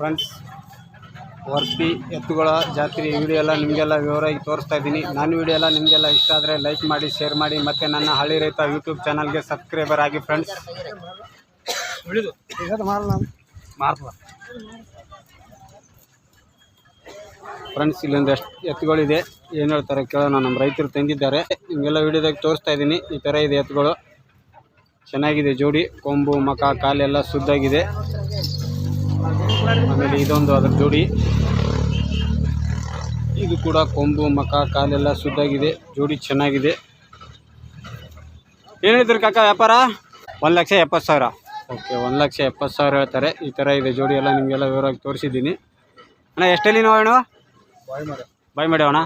Friends ವರ್ತಿ ಎತ್ತುಗಳ ಜಾತ್ರೆ video ಎಲ್ಲ ನಿಮಗೆಲ್ಲ ವಿವರವಾಗಿ ತೋರಿಸ್ತಾ ಇದ್ದೀನಿ. ನಾನು ವಿಡಿಯೋ ಎಲ್ಲ ನಿಮಗೆಲ್ಲ ಇಷ್ಟ ಆದರೆ ಲೈಕ್ ಮಾಡಿ ಶೇರ್ ಮಾಡಿ ಮತ್ತು ನನ್ನ ಹಳ್ಳಿ ರೈತ ಯೂಟ್ಯೂಬ್ ಚಾನಲ್ಗೆ ಸಬ್ಸ್ಕ್ರೈಬರ್ ಆಗಿ ಫ್ರೆಂಡ್ಸ್ ಫ್ರೆಂಡ್ಸ್ ಇಲ್ಲೊಂದು ಎಷ್ಟು ಎತ್ತುಗಳಿದೆ ಏನು ಹೇಳ್ತಾರೆ ಕೇಳೋಣ. ನಮ್ಮ ರೈತರು ತಂದಿದ್ದಾರೆ. ನಿಮಗೆಲ್ಲ ವಿಡಿಯೋದಾಗ ತೋರಿಸ್ತಾ ಇದ್ದೀನಿ. ಈ ಥರ ಇದೆ ಎತ್ತುಗಳು. ಚೆನ್ನಾಗಿದೆ ಜೋಡಿ ಕೊಂಬು ಮಕ ಕಾಲೆಲ್ಲ ಸುದ್ದಾಗಿದೆ ಆಮೇಲೆ ಇದೊಂದು ಅದರ ಜೋಡಿ. ಇದು ಕೂಡ ಕೊಂಬು ಮಕ ಕಾಲೆಲ್ಲ ಸುದ್ದಾಗಿದೆ ಜೋಡಿ ಚೆನ್ನಾಗಿದೆ. ಏನು ಹೇಳ್ತೀರಿ ಕಾಕ ವ್ಯಾಪಾರ? ಒಂದು ಲಕ್ಷ ಎಪ್ಪತ್ತು ಸಾವಿರ. ಓಕೆ ಒಂದು ಲಕ್ಷ ಎಪ್ಪತ್ತು ಸಾವಿರ ಹೇಳ್ತಾರೆ. ಈ ಥರ ಇದೆ ಜೋಡಿ ಎಲ್ಲ ನಿಮಗೆಲ್ಲ ವಿವರವಾಗಿ ತೋರಿಸಿದ್ದೀನಿ. ಅಣ್ಣ ಎಷ್ಟಲ್ಲಿ ಅಣ್ಣ? ಬಾಯ್ ಮಾಡಿ ಅಣ್ಣ.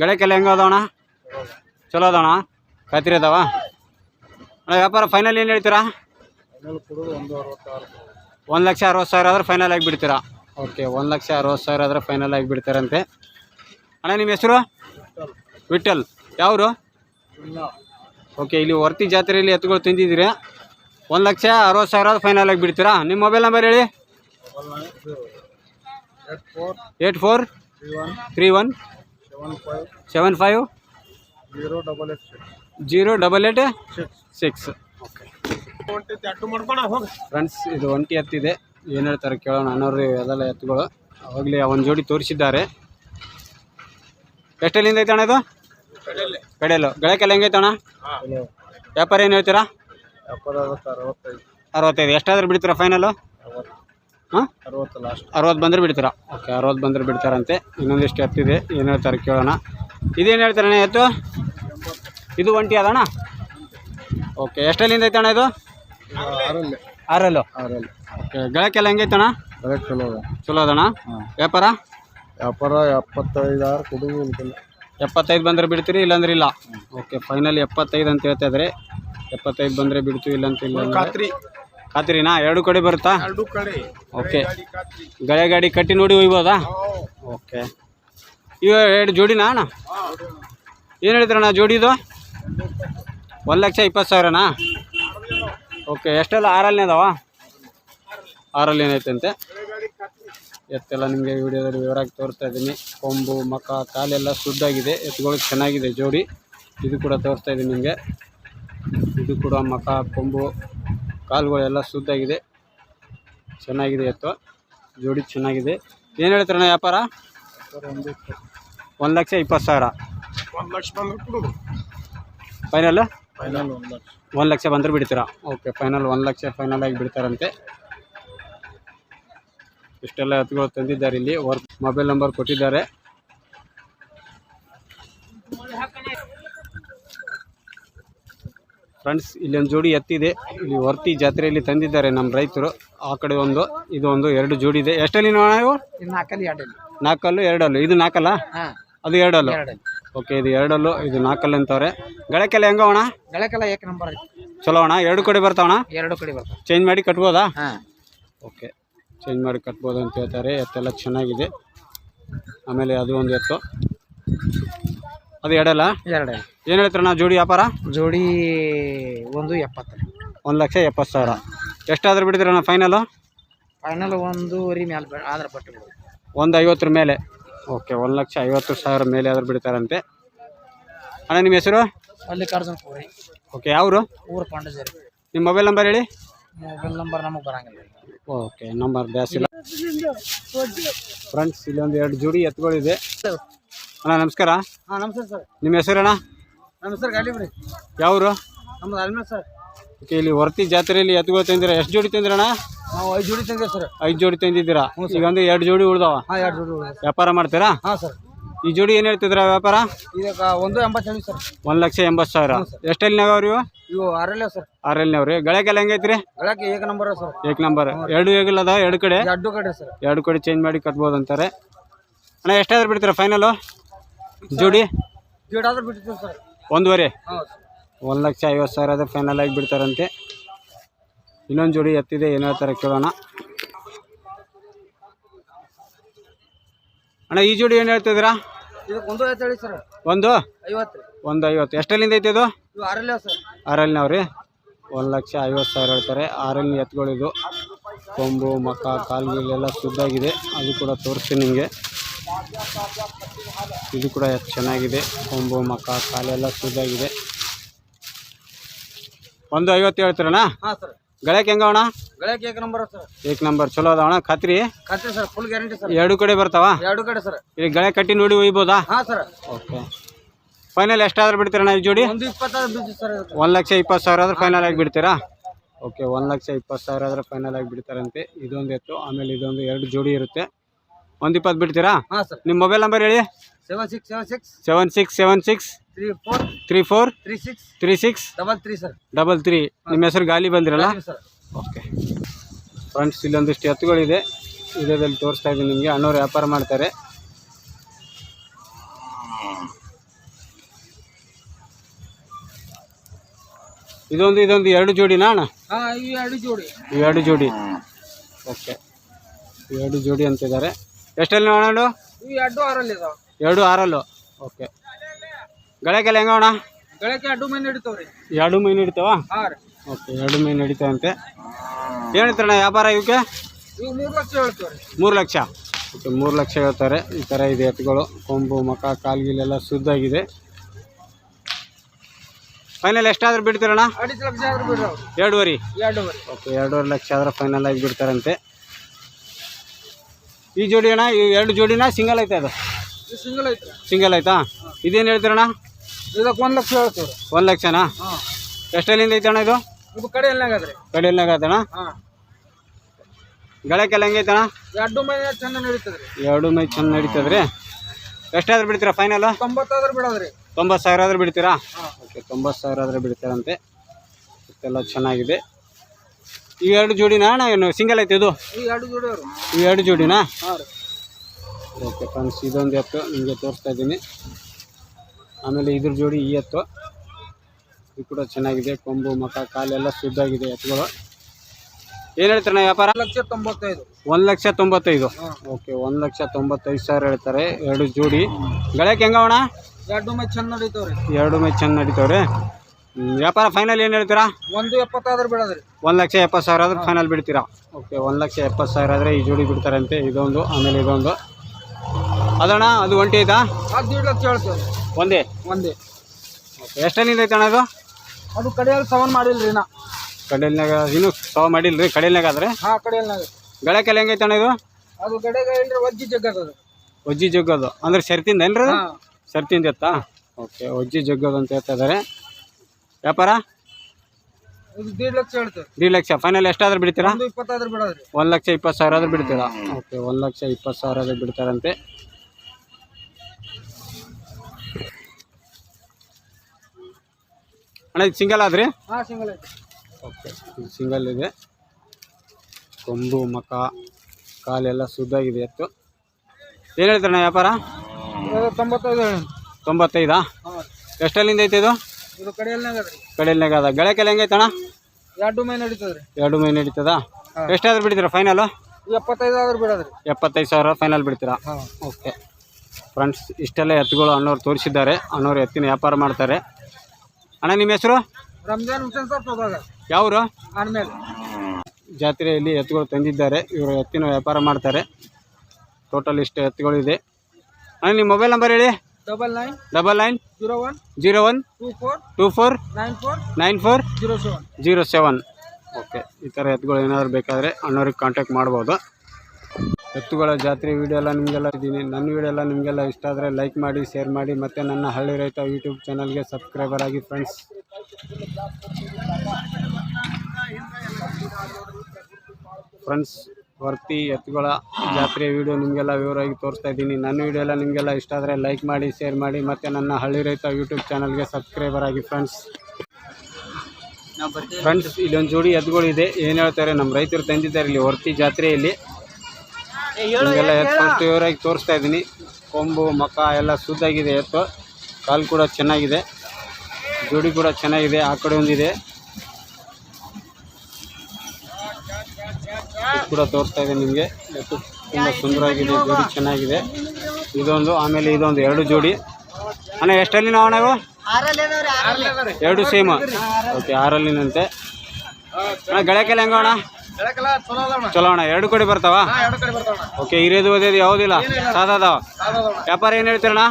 ಗಳಕ್ಕೆಲ್ಲ ಹೆಂಗೆ ಅದಾವಣ ಚಲೋ ಅದಾವಣ ಖಾತ್ರಿ ಅದಾವ? ಅಣ್ಣ ವ್ಯಾಪಾರ ಫೈನಲ್ ಏನು ಹೇಳ್ತೀರಾ? ಒಂದು ಲಕ್ಷ ಅರವತ್ತು ಸಾವಿರ ಆದರೆ ಫೈನಲ್ ಆಗಿ ಬಿಡ್ತೀರಾ ಓಕೆ ಒಂದು ಲಕ್ಷ ಅರವತ್ತು ಸಾವಿರ ಆದರೆ ಫೈನಲ್ ಆಗಿ ಬಿಡ್ತಾರಂತೆ ಅಣ್ಣ ನಿಮ್ಮ ಹೆಸರು? ವಿಠಲ್. ಯಾವರು? ಓಕೆ ಇಲ್ಲಿ ವರ್ತಿ ಜಾತ್ರೆಯಲ್ಲಿ ಎತ್ತುಗಳು ತಿಂದಿದ್ದೀರಿ. ಒಂದು ಲಕ್ಷ ಅರವತ್ತು ಸಾವಿರ ಆದರೆ ಫೈನಲ್ ಆಗಿ ಬಿಡ್ತೀರಾ ನಿಮ್ಮ ಮೊಬೈಲ್ ನಂಬರ್ ಹೇಳಿ. Eight four three one seven five zero double eight six okay friends ಇದು ಒಂಟಿ ಎತ್ತಿದೆ ಏನು ಹೇಳ್ತಾರೆ ಕೇಳೋಣ. ಅನ್ನೋರು ಅದೆಲ್ಲ ಎತ್ತುಗಳು. ಅವಾಗಲೇ ಒಂದು ಜೋಡಿ ತೋರಿಸಿದ್ದಾರೆ. ಎಷ್ಟೆಲ್ಲಿಂದ ಐತೆ ಅಣ್ಣ ಇದು? ಕಡೆಯಲ್ಲು ಗಳಕ್ಕೆಲ್ಲ ಹೆಂಗೈತೆ ಅಣ್ಣ? ವ್ಯಾಪಾರ ಏನು ಹೇಳ್ತೀರಾ? ಅರವತ್ತೈದು. ಎಷ್ಟಾದ್ರೂ ಬಿಡ್ತೀರಾ ಫೈನಲು ಹಾಂ? ಅರವತ್ತು ಬಂದರೆ ಬಿಡ್ತೀರಾ? ಓಕೆ ಅರವತ್ತು ಬಂದ್ರೆ ಬಿಡ್ತಾರಂತೆ. ಇನ್ನೊಂದಿಷ್ಟು ಎತ್ತಿದೆ. ಏನು ಹೇಳ್ತಾರೆ ಕೇಳೋಣ. ಇದೇನು ಹೇಳ್ತಾರಣ್ಣ ಎತ್ತು? ಇದು ಒಂಟಿ ಅದಣ್ಣ? ಓಕೆ ಎಷ್ಟಲ್ಲಿಂದ ಐತೆ ಅಣ್ಣ ಇದು? ಆರಲ್ಲಿ ಆರಲ್ಲು. ಆರಲ್ಲಿ? ಓಕೆ ಗಳಕ್ಕೆಲ್ಲ ಹೆಂಗೈತೆ ಅಣ್ಣ ಕರೆಕ್ಟ್ ಚಲೋ ಅದ. ಚಲೋ ಅದಣ್ಣ? ಹಾಂ. ವ್ಯಾಪಾರ? ವ್ಯಾಪಾರ ಎಪ್ಪತ್ತೈದು ಆರು ಕುಡುಗು ಅಂತಿಲ್ಲ. ಎಪ್ಪತ್ತೈದು ಬಂದರೆ ಬಿಡ್ತೀರಿ ಇಲ್ಲಾಂದ್ರೆ ಇಲ್ಲ? ಓಕೆ ಫೈನಲ್ ಎಪ್ಪತ್ತೈದು ಅಂತ ಹೇಳ್ತಾ ಇದ್ದಾರೆ ಎಪ್ಪತ್ತೈದು ಬಂದರೆ ಬಿಡ್ತೀವಿ ಇಲ್ಲ ಅಂತ ಇಲ್ಲ ಖಾತ್ರಿ ಖಾತ್ರಿನಾ ಎರಡು ಕಡೆ ಬರುತ್ತಾ? ಎರಡು ಕಡೆ. ಓಕೆ. ಗಳೆ ಗಾಡಿ ಕಟ್ಟಿ ನೋಡಿ ಒಯ್ಬೋದಾ? ಓಕೆ. ಇವ ಎರಡು ಜೋಡಿನಾ ಅಣ್ಣ? ಏನು ಹೇಳಿದ್ರಣ್ಣ ಜೋಡಿದು ಒಂದು ಲಕ್ಷ ಇಪ್ಪತ್ತು ಸಾವಿರನಾ? ಓಕೆ ಎಷ್ಟೆಲ್ಲ? ಆರಲ್ಲಿ ಅದಾವ? ಆರಲ್ಲಿ ಏನೈತಂತೆ ಎತ್ತೆಲ್ಲ ನಿಮಗೆ ವಿಡಿಯೋದಲ್ಲಿ ವಿವರವಾಗಿ ತೋರಿಸ್ತಾ ಇದ್ದೀನಿ. ಕೊಂಬು ಮಕ ಕಾಲೆಲ್ಲ ಶುದ್ಧಾಗಿದೆ. ಎತ್ತುಗಳು ಚೆನ್ನಾಗಿದೆ ಜೋಡಿ. ಇದು ಕೂಡ ತೋರಿಸ್ತಾ ಇದ್ದೀನಿ ನಿಮಗೆ. ಇದು ಕೂಡ ಮಕ ಕೊಂಬು ಕಾಲುಗಳೆಲ್ಲ ಶುದ್ಧಾಗಿದೆ. ಚೆನ್ನಾಗಿದೆ ಎತ್ತು. ಜೋಡಿ ಚೆನ್ನಾಗಿದೆ. ಏನು ಹೇಳ್ತಾರಣ್ಣ ವ್ಯಾಪಾರ? ಒಂದು ಲಕ್ಷ ಇಪ್ಪತ್ತು ಸಾವಿರ. ಒಂದು ಲಕ್ಷ ಬಂದ್ರೆ ಫೈನಲ್ ಫೈನಲ್ ಒಂದು ಲಕ್ಷ. ಒಂದು ಲಕ್ಷ ಬಂದರೆ ಬಿಡ್ತೀರಾ? ಓಕೆ ಫೈನಲ್ ಒಂದು ಲಕ್ಷ ಫೈನಲ್ ಆಗಿ ಬಿಡ್ತಾರಂತೆ. ಇಷ್ಟೆಲ್ಲ ಎತ್ತುಗಳು ತಂದಿದ್ದಾರೆ ಇಲ್ಲಿ. ವರ್ಕ್ ಮೊಬೈಲ್ ನಂಬರ್ ಕೊಟ್ಟಿದ್ದಾರೆ. ಫ್ರೆಂಡ್ಸ್ ಇಲ್ಲೊಂದು ಜೋಡಿ ಎತ್ತಿದೆ. ಇಲ್ಲಿ ವರ್ತಿ ಜಾತ್ರೆಯಲ್ಲಿ ತಂದಿದ್ದಾರೆ ನಮ್ಮ ರೈತರು. ಆ ಕಡೆ ಒಂದು ಇದು ಒಂದು ಎರಡು ಜೋಡಿ ಇದೆ. ಎಷ್ಟಲ್ಲಿ ಇನ್ನು ನಾಲ್ಕಲ್ಲಿ ಎರಡಲ್ಲಿ. ನಾಲ್ಕಲ್ಲು ಎರಡಲ್ಲು. ಇದು ನಾಲ್ಕಲ್ಲ? ಹಾಂ. ಅದು ಎರಡಲ್ಲಿ. ಓಕೆ ಇದು ಎರಡಲ್ಲು ಇದು ನಾಲ್ಕಲ್ಲು ಅಂತವ್ರೆ ಗಳಕ್ಕೆಲ್ಲ ಹೆಂಗ ಅಣ್ಣ? ಗಳಕ್ಕೆಲ್ಲ ಏಕ ನಂಬರ್ ಚಲೋ ಅಣ್ಣ ಎರಡು ಕಡೆ ಬರ್ತಾವಣ ಎರಡು ಕಡೆ ಬರ್ತಾವೆ. ಚೇಂಜ್ ಮಾಡಿ ಕಟ್ಬೋದಾ? ಹಾಂ. ಓಕೆ ಚೇಂಜ್ ಮಾಡಿ ಕಟ್ಬೋದು ಅಂತ ಹೇಳ್ತಾರೆ. ಎತ್ತೆಲ್ಲ ಚೆನ್ನಾಗಿದೆ. ಆಮೇಲೆ ಅದು ಒಂದು ಎತ್ತು. ಅದು ಎರಡಲ್ಲ? ಎರಡ. ಏನು ಹೇಳ್ತಾರೆ ಜೋಡಿ ವ್ಯಾಪಾರ? ಜೋಡಿ ಒಂದು ಎಪ್ಪತ್ತು ಒಂದು ಲಕ್ಷ ಎಪ್ಪತ್ತು ಸಾವಿರ. ಎಷ್ಟಾದ್ರೂ ಬಿಡ್ತೀರಣ್ಣ ಫೈನಲು ಫೈನಲ್ ಒಂದೂವರೆ ಮೇಲೆ ಆದ್ರೆ ಬಟ್ಟೆ ಒಂದು ಐವತ್ತರ ಮೇಲೆ. ಓಕೆ ಒಂದು ಲಕ್ಷ ಐವತ್ತು ಸಾವಿರ ಮೇಲೆ ಆದ್ರೂ ಬಿಡ್ತಾರಂತೆ. ಅಣ್ಣ ನಿಮ್ಮ ಹೆಸರು? ಮಲ್ಲಿಕಾರ್ಜುನ್ ಕೋರಿ ಓಕೆ ಯಾವರು? ಊರು ಪಾಂಡಜೇರಿ ನಿಮ್ಮ ಮೊಬೈಲ್ ನಂಬರ್ ಹೇಳಿ? ಮೊಬೈಲ್ ನಂಬರ್ ನಮಗೆ ಬರಂಗಿಲ್ಲ ಓಕೆ ನಂಬರ್ ಜಾಸ್ತಿ ಇಲ್ಲ. ಫ್ರೆಂಡ್ಸ್ ಇಲ್ಲೊಂದು ಎರಡು ಜೋಡಿ ಎತ್ತುಗಳಿದೆ ಅಣ್ಣ ನಮಸ್ಕಾರ. ಹಾಂ ನಮಸ್ತೆ ಸರ್. ನಿಮ್ಮ ಹೆಸರು ಅಣ್ಣ? ಸರ್ ಗಾಡಿ ಬಿಡಿ ಯಾವರು? ನಮ್ದು ಅಲ್ಮೇಲೆ ಸರ್. ಓಕೆ ಇಲ್ಲಿ ವರ್ತಿ ಜಾತ್ರೆಯಲ್ಲಿ ಎತ್ತುಗಳು ತಂದಿರ ಎಷ್ಟು ಜೋಡಿ ತಂದಿರಣ್ಣ? ನಾವು ಐದು ಜೋಡಿ ತಂದೆ ಸರ್. ಐದು ಜೋಡಿ ತಂದಿದ್ದೀರಾ? ಈಗ ಅಂದ್ರೆ ಎರಡು ಜೋಡಿ ಉಳ್ದಾವ? ಹಾಂ ಎರಡು ಜೋಡಿ ಉಳಿದೆ ವ್ಯಾಪಾರ ಮಾಡ್ತೀರಾ? ಹಾಂ ಸರ್. ಈ ಜೋಡಿ ಏನು ಹೇಳ್ತಿದ್ರ ವ್ಯಾಪಾರ? ಇದಕ್ಕೆ ಒಂದು ಸರ್. ಒಂದು ಲಕ್ಷ ಎಂಬತ್ತು ಸಾವಿರ. ಎಷ್ಟೆಲ್ಲಿನಾಗ ಅವ್ರು ಇವು? ಇವು ಆರಲ್ಲೇ ಸರ್. ಆರಲ್ಲಿನವ್ರಿ ಗಳಕ್ಕೆಲ್ಲ ಹೆಂಗೈತ್ರಿ? ಗಳಕ್ಕೆ ಏಕ ನಂಬರ್ ಸರ್. ಏಕ್ ನಂಬರ್. ಎರಡು ಏಗಿಲ್ಲ ಅದ ಎರಡು ಕಡೆ? ಎರಡು ಕಡೆ ಸರ್. ಎರಡು ಕಡೆ ಚೇಂಜ್ ಮಾಡಿ ಕಟ್ಬೋದು ಅಂತಾರೆ. ಅಣ್ಣ ಎಷ್ಟಾದ್ರೂ ಬಿಡ್ತೀರಾ ಫೈನಲು ಜೋಡಿ? ಜೀಡಾದ್ರೆ ಬಿಡ್ತೀವಿ ಸರ್. ಒಂದುವರೆ? ಹಾಂ ಒಂದು ಲಕ್ಷ ಐವತ್ತು ಸಾವಿರ ಆದ್ರೆ ಫೈನಲ್ ಆಗಿ ಬಿಡ್ತಾರಂತೆ. ಇನ್ನೊಂದು ಜೋಡಿ ಎತ್ತಿದೆ ಏನು ಹೇಳ್ತಾರೆ ಕೇಳೋಣ. ಅಣ್ಣ ಈ ಜೋಡಿ ಏನು ಹೇಳ್ತಿದ್ದೀರಾ ಒಂದು ಒಂದು? ಐವತ್ತು. ಎಷ್ಟಲ್ಲಿಂದ ಐತೆ ಇದು? ಆರಲ್ಲಿನವ್ರಿ. ಒಂದು ಲಕ್ಷ ಐವತ್ತು ಸಾವಿರ ಹೇಳ್ತಾರೆ. ಆರಲ್ಲಿ ಎತ್ತುಗಳಿದು ಕೊಂಬು ಮಕ್ಕ ಕಾಲುಗಳೆಲ್ಲ ಶುದ್ಧಾಗಿದೆ. ಅದು ಕೂಡ ತೋರಿಸ್ತೀನಿ ನಿಮಗೆ. ಇದು ಕೂಡ ಚೆನ್ನಾಗಿದೆ. ಕೊಂಬು ಮಕ್ಕ ಕಾಲೆಲ್ಲ ಸುದ್ದಾಗಿದೆ ಒಂದು ಐವತ್ತು ಹೇಳ್ತೀರಣ್ಣ? ಹಾಂ ಸರ್. ಗಳಕ್ಕೆ ಹೆಂಗ ಅಣ್ಣ ಗಳಕ್ಕೆ ಏಕ ನಂಬರ್ ಸರ್. ಏಕ್ ನಂಬರ್ ಚಲೋ ಅದ ಅಣ್ಣ ಖಾತ್ರಿ? ಖಾತ್ರಿ ಸರ್ ಫುಲ್ ಗ್ಯಾರಂಟಿ ಸರ್. ಎರಡು ಕಡೆ ಬರ್ತಾವ? ಎರಡು ಕಡೆ ಸರ್. ಇಲ್ಲಿ ಗಳೆ ಕಟ್ಟಿ ನೋಡಿ ಒಯ್ಬೋದಾ? ಹಾಂ ಸರ್. ಓಕೆ. ಫೈನಲ್ ಎಷ್ಟಾದ್ರೂ ಬಿಡ್ತೀರಣ್ಣ ಈ ಜೋಡಿ? ಒಂದು ಸರ್ ಲಕ್ಷ ಇಪ್ಪತ್ತು ಸಾವಿರ ಆದ್ರೆ ಫೈನಲ್ ಆಗಿ ಬಿಡ್ತೀರಾ? ಓಕೆ ಒಂದು ಲಕ್ಷ ಇಪ್ಪತ್ತು ಸಾವಿರ ಆದ್ರೆ ಫೈನಲ್ ಆಗಿ ಬಿಡ್ತಾರಂತೆ. ಇದೊಂದು ಎತ್ತು ಆಮೇಲೆ ಇದೊಂದು ಎರಡು ಜೋಡಿ ಇರುತ್ತೆ. ಒಂದು ಇಪ್ಪತ್ತು ಬಿಡ್ತೀರಾ? ಹಾಂ ಸರ್. ನಿಮ್ಮ ಮೊಬೈಲ್ ನಂಬರ್ ಹೇಳಿ. Seven six seven six seven six seven six three four three four? Three six three six? Double three sir. Double three. ನಿಮ್ಮ ಹೆಸರು ಗಾಲಿ ಬಂದಿರಲ್ಲ? ಸರ್. ಓಕೆ. ಫ್ರೆಂಡ್ಸ್ ಇಲ್ಲೊಂದಿಷ್ಟು ಎತ್ತುಗಳಿದೆ. ವಿಡಿಯೋದಲ್ಲಿ ತೋರಿಸ್ತಾ ಇದ್ದೀನಿ ನಿಮಗೆ. ಅಣ್ಣವ್ರು ವ್ಯಾಪಾರ ಮಾಡ್ತಾರೆ. ಇದೊಂದು ಇದೊಂದು ಎರಡು ಜೋಡಿನಾ ಅಣ್ಣ? ಎರಡು ಜೋಡಿ. ಎರಡು ಜೋಡಿ. ಓಕೆ. ಎರಡು ಜೋಡಿ ಅಂತಿದ್ದಾರೆ. ಎಷ್ಟಲ್ಲಿ ಅಣ್ಣ? ಎರಡು ಆರಲ್ಲಿ ಎರಡು ಆರಲ್ಲು. ಓಕೆ. ಗಳಕ್ಕೆಲ್ಲ ಹೆಂಗ ಅಣ್ಣ? ಗಳಕ್ಕೆ ಎರಡು ಮೈನ್ ಹಿಡಿತಾವ್ರಿ. ಎರಡು ಮೈ ನಡೀತಾವ ಹಾಂ ರೀ. ಓಕೆ ಎರಡು ಮೀನು ನಡೀತಾವಂತೆ ಏನು ಹೇಳ್ತಾರಣ್ಣ ವ್ಯಾಪಾರ ಇವಕ್ಕೆ? ಇವು ಮೂರು ಲಕ್ಷ ಮೂರು ಲಕ್ಷ. ಓಕೆ ಮೂರು ಲಕ್ಷ ಹೇಳ್ತಾರೆ. ಈ ಥರ ಇದೆ ಎತ್ತುಗಳು ಕೊಂಬು ಮಕ ಕಾಲ್ಗಿಲೆಲ್ಲ ಶುದ್ಧಾಗಿದೆ. ಫೈನಲ್ ಎಷ್ಟಾದ್ರೂ ಬಿಡ್ತೀರಣ್ಣ? ಅಡಿಸ್ ಲಕ್ಷ ಆದ್ರೆ ಬಿಡ್ರಿ ಅವ್ರು. ಎರಡೂವರೆ. ಓಕೆ ಎರಡೂವರೆ ಲಕ್ಷ ಆದ್ರೆ ಫೈನಲ್ ಆಗಿ ಬಿಡ್ತಾರಂತೆ. ಈ ಜೋಡಿ ಅಣ್ಣ ಈ ಎರಡು ಜೋಡಿನ ಸಿಂಗಲ್ ಐತೆ ಅದು? ಇದು ಸಿಂಗಲ್ ಐತಾ ಸಿಂಗಲ್ ಆಯ್ತಾ? ಇದೇನು ಹೇಳ್ತೀರಣ್ಣ? ಇದಕ್ಕೆ ಒಂದು ಲಕ್ಷ ಹೇಳ್ತೀವಿ ಒಂದು ಲಕ್ಷನಾ? ಹಾಂ. ಎಷ್ಟಲ್ಲಿಂದ ಐತೆ ಅಣ್ಣ ಇದು ಇದು ಕಡೆಯಲ್ನಾಗ ಹಾಂ. ಗಳಕ್ಕೆಲ್ಲ ಹೆಂಗೈತಣ್ಣ ಎರಡು ಮೈ ಚಂದ ನಡೀತದ್ರಿ. ಎರಡು ಮೈ ಚಂದ ನಡೀತದ್ರಿ. ಎಷ್ಟಾದ್ರೂ ಬಿಡ್ತೀರಾ ಫೈನಲ್ ತೊಂಬತ್ತಾದ್ರೂ ಬಿಡೋದ್ರಿ. ತೊಂಬತ್ತು ಸಾವಿರ ಆದರೂ ಬಿಡ್ತೀರಾ? ಓಕೆ ತೊಂಬತ್ತು ಸಾವಿರ ಆದರೆ ಬಿಡ್ತಾರಂತೆ. ಇಷ್ಟೆಲ್ಲ ಚೆನ್ನಾಗಿದೆ. ಈ ಎರಡು ಜೋಡಿನಾ? ಅಣ್ಣ ಏನು ಸಿಂಗಲ್ ಐತೆ ಇದು? ಈ ಎರಡು ಜೋಡಿ ಅವ್ರು ಈ ಎರಡು ಜೋಡಿನಾ? ಹಾಂ ರೀ. ಓಕೆ ಫ್ರೆಂಡ್ಸ್ ಇದೊಂದು ಎತ್ತು ನಿಮಗೆ ತೋರಿಸ್ತಾ ಇದ್ದೀನಿ. ಆಮೇಲೆ ಇದ್ರ ಜೋಡಿ ಈ ಎತ್ತು. ಇದು ಕೂಡ ಚೆನ್ನಾಗಿದೆ. ಕೊಂಬು ಮಕ ಕಾಲೆಲ್ಲ ಶುದ್ಧಾಗಿದೆ ಎತ್ತುಗಳು. ಏನು ಹೇಳ್ತಾರೆ ವ್ಯಾಪಾರ? ಲಕ್ಷ ತೊಂಬತ್ತೈದು. ಒಂದು ಲಕ್ಷ ತೊಂಬತ್ತೈದು. ಓಕೆ ಒಂದು ಲಕ್ಷ ತೊಂಬತ್ತೈದು ಸಾವಿರ ಹೇಳ್ತಾರೆ. ಎರಡು ಜೋಡಿ. ಗಳಕ್ಕೆ ಹೆಂಗವಣ ಎರಡು ಮೈ ಚೆಂದ ನಡೀತಾವ್ರಿ. ಎರಡು ಮೈ ಚೆಂದ ನಡೀತಾವ್ರಿ. ವ್ಯಾಪಾರ ಫೈನಲ್ ಏನು ಹೇಳ್ತೀರಾ? ಒಂದು ಎಪ್ಪತ್ತಾದ್ರೂ ಬಿಡೋದ್ರಿ. ಒಂದು ಲಕ್ಷ ಎಪ್ಪತ್ತು ಸಾವಿರ ಆದ್ರೆ ಫೈನಲ್ ಬಿಡ್ತೀರಾ? ಓಕೆ ಒಂದು ಲಕ್ಷ ಎಪ್ಪತ್ತು ಸಾವಿರ ಆದರೆ ಈ ಜೋಡಿ ಬಿಡ್ತಾರಂತೆ. ಇದೊಂದು ಆಮೇಲೆ ಇದೊಂದು. ಅದಣ್ಣ ಅದು ಒಂಟಿ ಐತಾ? ಅದು ಲಕ್ಷ ಹೇಳ್ತೀವಿ ಒಂದೇ? ಒಂದೇ. ಓಕೆ ಐತೆ ಅಣ್ಣ ಅದು? ಅದು ಕಡೆಯಲ್ಲಿ ಸವನ್ ಮಾಡಿಲ್ರಿ ನಾ ಕಡೆಯಲ್ನಾಗ ಇನ್ನೂ ಸವ ಮಾಡಿಲ್ಲ ರೀ ಕಡೆಯಲ್ನಾಗ ಆದರೆ? ಹಾಂ ಕಡೆಯಲ್ನಾಗ. ಗಳಕ್ಕೆಲ್ಲ ಹೆಂಗೈತೆ ಅಣ್ಣ ಇದು? ಅದು ಗಡೆಗೆ ಇಲ್ರಿ ಒಜ್ಜಿ ಜಗ್ಗದ ಒಜ್ಜಿ ಜಗ್ಗೋದು. ಅಂದ್ರೆ ಸರ್ತಿಂದ ಏನ್ರಿ ಅದು? ಹಾಂ. ಸರ್ತಿಂದ ಎತ್ತಾ ಓಕೆ ಒಜ್ಜಿ ಜಗ್ಗೋದು ಅಂತ ಹೇಳ್ತಾ ಇದ್ದಾರೆ ವ್ಯಾಪಾರ? ಇದು ದೀಡ್ ಲಕ್ಷ ಹೇಳ್ತೀವಿ ತ್ರೀ ಲಕ್ಷ. ಫೈನಲ್ ಎಷ್ಟಾದ್ರೂ ಬಿಡ್ತೀರಾ? ಒಂದು ಇಪ್ಪತ್ತಾದ್ರೆ ಬಿಡೋದ್ರಿ. ಒಂದು ಲಕ್ಷ ಇಪ್ಪತ್ತು ಸಾವಿರ ಆದ್ರೆ ಬಿಡ್ತೀರಾ? ಓಕೆ ಒಂದು ಲಕ್ಷ ಇಪ್ಪತ್ತು ಸಾವಿರ ಆದ್ರೆ ಬಿಡ್ತಾರಂತೆ. ಅಣ್ಣ ಇದು ಸಿಂಗಲ್ ಆದ್ರಿ? ಹಾಂ ಸಿಂಗಲ್ ಐತಿ. ಓಕೆ ಇದು ಸಿಂಗಲ್ ಇದೆ. ಕೊಂಬು ಮಕ ಕಾಲೆಲ್ಲ ಸುದ್ದಾಗಿದೆ ಎತ್ತು. ಏನು ಹೇಳ್ತಾರಣ್ಣ ವ್ಯಾಪಾರ? ಇದು ತೊಂಬತ್ತೈದು ಹೇಳಿ ತೊಂಬತ್ತೈದಾ? ಹಾಂ. ಎಷ್ಟಲ್ಲಿಂದ ಐತೆ ಇದು? ಇದು ಕಡೆಯಲ್ನಾಗ ಅದ್ರಿ. ಕಡೆಯಲ್ನಾಗ ಅದ. ಹೆಂಗೈತಣ್ಣ ಎರಡು ಮೈ ನಡೀತದ್ರಿ. ಎರಡು ಮೈ ನಡೀತದ. ಎಷ್ಟಾದ್ರೂ ಬಿಡ್ತೀರಾ ಫೈನಲ್ ಎಪ್ಪತ್ತೈದು ಆದ್ರೆ ಬಿಡೋದ್ರಿ. ಎಪ್ಪತ್ತೈದು ಸಾವಿರ ಫೈನಲ್ ಬಿಡ್ತೀರಾ? ಹಾಂ. ಓಕೆ. ಫ್ರೆಂಡ್ಸ್ ಇಷ್ಟೆಲ್ಲ ಎತ್ತುಗಳು ಅಣ್ಣವ್ರು ತೋರಿಸಿದ್ದಾರೆ. ಅಣ್ಣವ್ರು ಎತ್ತಿನ ವ್ಯಾಪಾರ ಮಾಡ್ತಾರೆ. ಅಣ್ಣ ನಿಮ್ಮ ಹೆಸರು? ರಂಜಾನ್ ಹುಸೇನ್ ಸರ್ ಯಾವ್ರು ಯಾವರು? ಆದ್ಮೇಲೆ ಜಾತ್ರೆಯಲ್ಲಿ ಎತ್ತುಗಳು ತಂದಿದ್ದಾರೆ. ಇವರು ಎತ್ತಿನ ವ್ಯಾಪಾರ ಮಾಡ್ತಾರೆ. ಟೋಟಲ್ ಇಷ್ಟು ಎತ್ತುಗಳು ಇದೆ ಅಣ್ಣ ನಿಮ್ಮ ಮೊಬೈಲ್ ನಂಬರ್ ಹೇಳಿ? Double nine double nine zero one zero one two four two four nine four nine four zero seven. Zero seven. Okay ಈ ಥರ ಎತ್ತುಗಳು ಏನಾದರೂ ಬೇಕಾದರೆ ಅಣ್ಣವ್ರಿಗೆ ಕಾಂಟ್ಯಾಕ್ಟ್ ಮಾಡ್ಬೋದು. ಎತ್ತುಗಳ ಜಾತ್ರೆ ವಿಡಿಯೋ ಎಲ್ಲ ನಿಮಗೆಲ್ಲ ಇದ್ದೀನಿ. ನನ್ನ ವಿಡಿಯೋ ಎಲ್ಲ ನಿಮಗೆಲ್ಲ ಇಷ್ಟ ಆದರೆ ಲೈಕ್ ಮಾಡಿ ಶೇರ್ ಮಾಡಿ, ಮತ್ತು ನನ್ನ ಹಳ್ಳಿ ರೈತ ಯೂಟ್ಯೂಬ್ ಚಾನಲ್ಗೆ ಸಬ್ಸ್ಕ್ರೈಬರ್ ಆಗಿ ಫ್ರೆಂಡ್ಸ್ ಫ್ರೆಂಡ್ಸ್ ವರ್ತಿ, ಎತ್ತುಗಳ ಜಾತ್ರೆ ವಿಡಿಯೋ ನಿಮಗೆಲ್ಲ ವಿವರವಾಗಿ ತೋರಿಸ್ತಾ ಇದ್ದೀನಿ. ನನ್ನ ವಿಡಿಯೋ ಎಲ್ಲ ನಿಮಗೆಲ್ಲ ಇಷ್ಟ ಆದರೆ ಲೈಕ್ ಮಾಡಿ ಶೇರ್ ಮಾಡಿ, ಮತ್ತು ನನ್ನ ಹಳ್ಳಿ ರೈತ ಯೂಟ್ಯೂಬ್ ಚಾನಲ್ಗೆ ಸಬ್ಸ್ಕ್ರೈಬರ್ ಆಗಿ ಫ್ರೆಂಡ್ಸ್ ಫ್ರೆಂಡ್ಸ್ ಇಲ್ಲೊಂದು ಜೋಡಿ ಎತ್ತುಗಳು ಇದೆ ಏನು ಹೇಳ್ತಾರೆ? ನಮ್ಮ ರೈತರು ತಂದಿದ್ದಾರೆ ಇಲ್ಲಿ ವರ್ತಿ ಜಾತ್ರೆಯಲ್ಲಿ. ನಿಮಗೆಲ್ಲ ಎತ್ತು ವಿವರವಾಗಿ ತೋರಿಸ್ತಾ ಇದ್ದೀನಿ. ಕೊಂಬು ಮಕ ಎಲ್ಲ ಸುದ್ದಾಗಿದೆ ಎತ್ತು. ಕಾಲು ಕೂಡ ಚೆನ್ನಾಗಿದೆ. ಜೋಡಿ ಕೂಡ ಚೆನ್ನಾಗಿದೆ. ಆ ಕಡೆ ಒಂದಿದೆ. ಕೂಡ ತೋರಿಸ್ತಾ ಇದೆ ನಿಮಗೆ. ಎತ್ತು ತುಂಬ ಸುಂದರವಾಗಿದೆ. ಜೋಡಿ ಚೆನ್ನಾಗಿದೆ. ಇದೊಂದು ಆಮೇಲೆ ಇದೊಂದು ಎರಡು ಜೋಡಿ. ಅಣ್ಣ ಎಷ್ಟಲ್ಲಿ ನಾವು ನಾವು ಎರಡು ಸೇಮ್. ಓಕೆ ಆರಲ್ಲಿನಂತೆ. ಅಣ್ಣ ಗಳಕ್ಕೆಲ್ಲ ಹೆಂಗ ಚಲೋ ಅಣ್ಣ. ಎರಡು ಕಡೆ ಬರ್ತಾವ? ಓಕೆ ಹಿರಿಯದು ಓದ್ಯದು ಯಾವುದಿಲ್ಲ? ಸಾದಾ ಅದಾವ? ವ್ಯಾಪಾರ ಏನು ಹೇಳ್ತೀರಣ್ಣ?